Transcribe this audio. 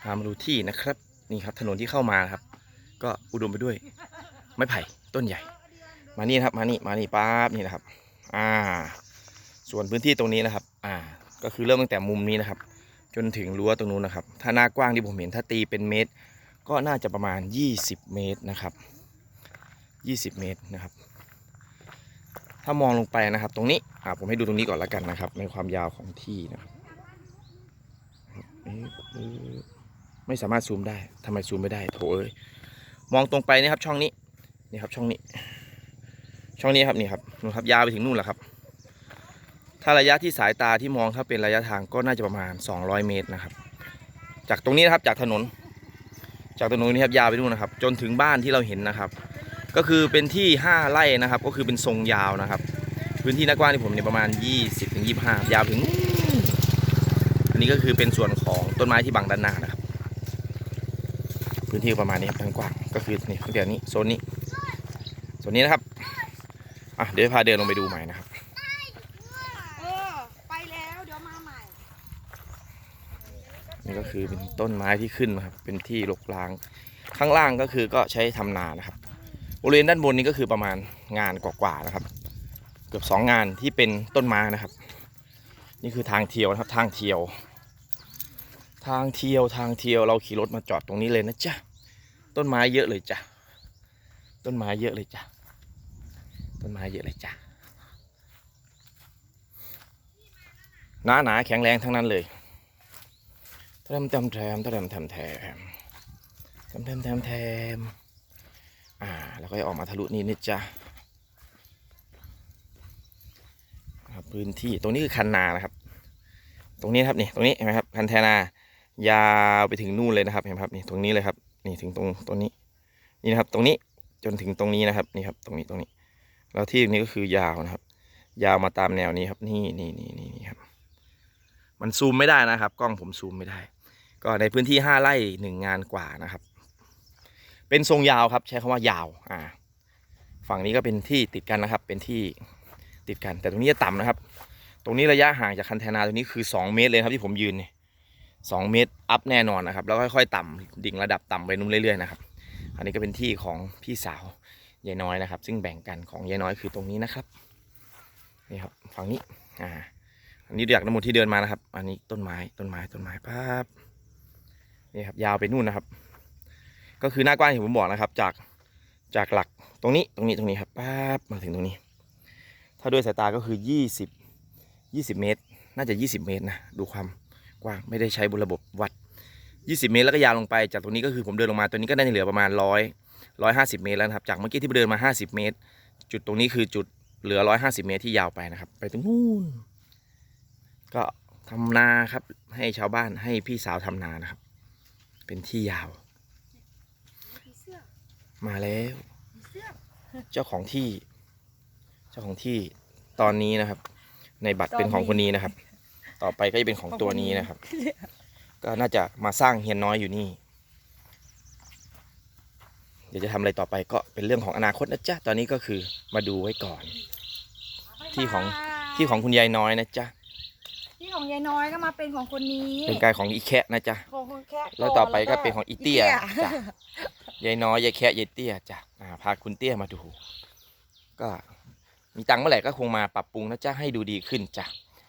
พามาดูที่นะครับ นี่ครับถนนที่เข้ามาครับ ก็อุดมไปด้วย ไม้ไผ่ต้นใหญ่ มานี่ครับมานี่มานี่ป๊าบนี่นะครับ อ่า ส่วนพื้นที่ตรงนี้นะครับ อ่า ก็คือเริ่มตั้งแต่มุมนี้นะครับ จนถึงรั้วตรงนู้นนะครับ ถ้าหน้ากว้างที่ผมเห็นถ้าตีเป็นเมตร ก็น่าจะประมาณ 20 เมตรนะครับ 20 เมตรนะครับ ถ้ามองลงไปนะครับ ตรงนี้อ่าผมให้ดูตรงนี้ก่อนละกันนะครับ ในความยาวของที่นะครับ ไม่สามารถซูมได้ทำไมซูมไม่ได้โถเอ้ยมองตรงไปนี่ครับช่องนี้นี่ครับช่องนี้ ช่องนี้ครับนี่ครับนู่นครับยาวไปถึงนู่นแหละครับ ถ้าระยะที่สายตาที่มองถ้าเป็นระยะทางก็น่าจะประมาณ 200 เมตรนะครับ จากตรงนี้นะครับจากถนน จากถนนนี้ครับยาวไปนู่นนะครับ จนถึงบ้านที่เราเห็นนะครับ ก็คือเป็นที่ 5ไร่นะครับ ก็คือเป็นทรงยาวนะครับ พื้นที่น้ากว้างที่ผมเนี่ยประมาณ 20ถึง25 ยาวถึง อันนี้ก็คือเป็นส่วนของต้นไม้ที่บังด้านหน้านะครับ พื้นที่ประมาณนี้ครับทางกว้างก็คือนี่ตั้งแต่นี้โซนนี้โซนนี้นะครับอะเดี๋ยวพาเดินลงไปดูใหม่นะครับเออไปแล้วเดี๋ยวมาใหม่นี่ก็คือเป็นต้นไม้ที่ขึ้นมาครับเป็นที่รกร้าง ข้างล่างก็คือก็ใช้ทำนานะครับบริเวณด้านบนนี้ก็คือประมาณงานกว่าๆนะครับ เกือบสองงานที่เป็นต้นไม้นะครับ นี่คือทางเที่ยวนะครับทางเที่ยว ทางเที่ยวทางเที่ยวเราขี่รถมาจอดตรงนี้เลยนะจ๊ะต้นไม้เยอะเลยจ้ะต้นไม้เยอะเลยจ้ะต้นไม้เยอะเลยจ้ะหนาหนาแข็งแรงทั้งนั้นเลยแทมแทมแทมแทมแทมแทมแทมแทมแทมแทมอ่าแล้วก็ออกมาทะลุนี่นี่จ้ะครับพื้นที่ตรงนี้คือคันนานะครับ ตรงนี้ครับนี่ตรงนี้เห็นไหมครับคันแทนา ยาวไปถึงนู่นเลยนะครับเห็นไหมครับนี่ตรงนี้เลยครับ นี่ถึงตรงตรงนี้ นี่นะครับ ตรงนี้จนถึงตรงนี้นะครับ นี่ครับ ตรงนี้ตรงนี้ แล้วที่นี้ก็คือยาวนะครับ ยาวมาตามแนวนี้ครับ นี่นี่นี่นี่นี่ครับ มันซูมไม่ได้นะครับ กล้องผมซูมไม่ได้ ก็ในพื้นที่ห้าไร่หนึ่งงานกว่านะครับ เป็นทรงยาวครับ ใช้คำว่ายาว อ่า ฝั่งนี้ก็เป็นที่ติดกันนะครับ เป็นที่ติดกัน แต่ตรงนี้จะต่ำนะครับ ตรงนี้ระยะห่างจากคันแทนาตรงนี้คือ 2 เมตรเลยครับที่ผมยืนเนี่ย สองเมตรอัพแน่นอนนะครับ แล้วค่อยๆ ต่ำดิ่งระดับต่ำไปนุ่มเรื่อยๆนะครับอันนี้ก็เป็นที่ของพี่สาวยายน้อยนะครับ ซึ่งแบ่งกันของยายน้อยคือตรงนี้นะครับนี่ครับฝั่งนี้อ่าอันนี้จากน้ำมูลที่เดินมานะครับ อันนี้ต้นไม้ต้นไม้ต้นไม้ปั๊บนี่ครับยาวไปนู่นนะครับ ก็คือหน้ากว้างที่ผมบอกนะครับ จากจากหลักตรงนี้ตรงนี้ตรงนี้ครับปั๊บมาถึงตรงนี้ ถ้าด้วยสายตาก็คือ 20 20 เมตร น่าจะ 20 เมตรนะดูความ กว้างไม่ได้ใช้บนระบบวัด 20 เมตรแล้วก็ยาวลงไป จากตรงนี้ก็คือผมเดินลงมาตัวนี้ก็น่าจะเหลือประมาณ 100 150 เมตรแล้วครับ จากเมื่อกี้ที่เดินมา 50 เมตร จุดตรงนี้คือจุดเหลือ 150 เมตรที่ยาวไปนะครับ ไปตรงนู้นก็ทำนาครับ ให้ชาวบ้านให้พี่สาวทำนานะครับ เป็นที่ยาว มาแล้ว เจ้าของที่ เจ้าของที่ตอนนี้นะครับ ในบัตรเป็นของคนนี้นะครับ ต่อไปก็จะเป็นของตัวนี้นะครับ ก็น่าจะมาสร้างเฮียนน้อยอยู่นี่ เดี๋ยวจะทำอะไรต่อไปก็เป็นเรื่องของอนาคตนะจ๊ะ ตอนนี้ก็คือมาดูไว้ก่อน ที่ของที่ของคุณยายน้อยนะจ๊ะ ที่ของยายน้อยก็มาเป็นของคนนี้เป็นการของอีแคะนะจ๊ะ ของคนแค่แล้วต่อไปก็เป็นของอีเตี้ยจ้ะยายน้อยยายแคะยายเตี้ยจ้ะอ่าพาคุณเตี้ยมาดู ก็มีตังค์เมื่อไหร่ก็คงมาปรับปรุงนะจ๊ะให้ดูดีขึ้นจ้ะใน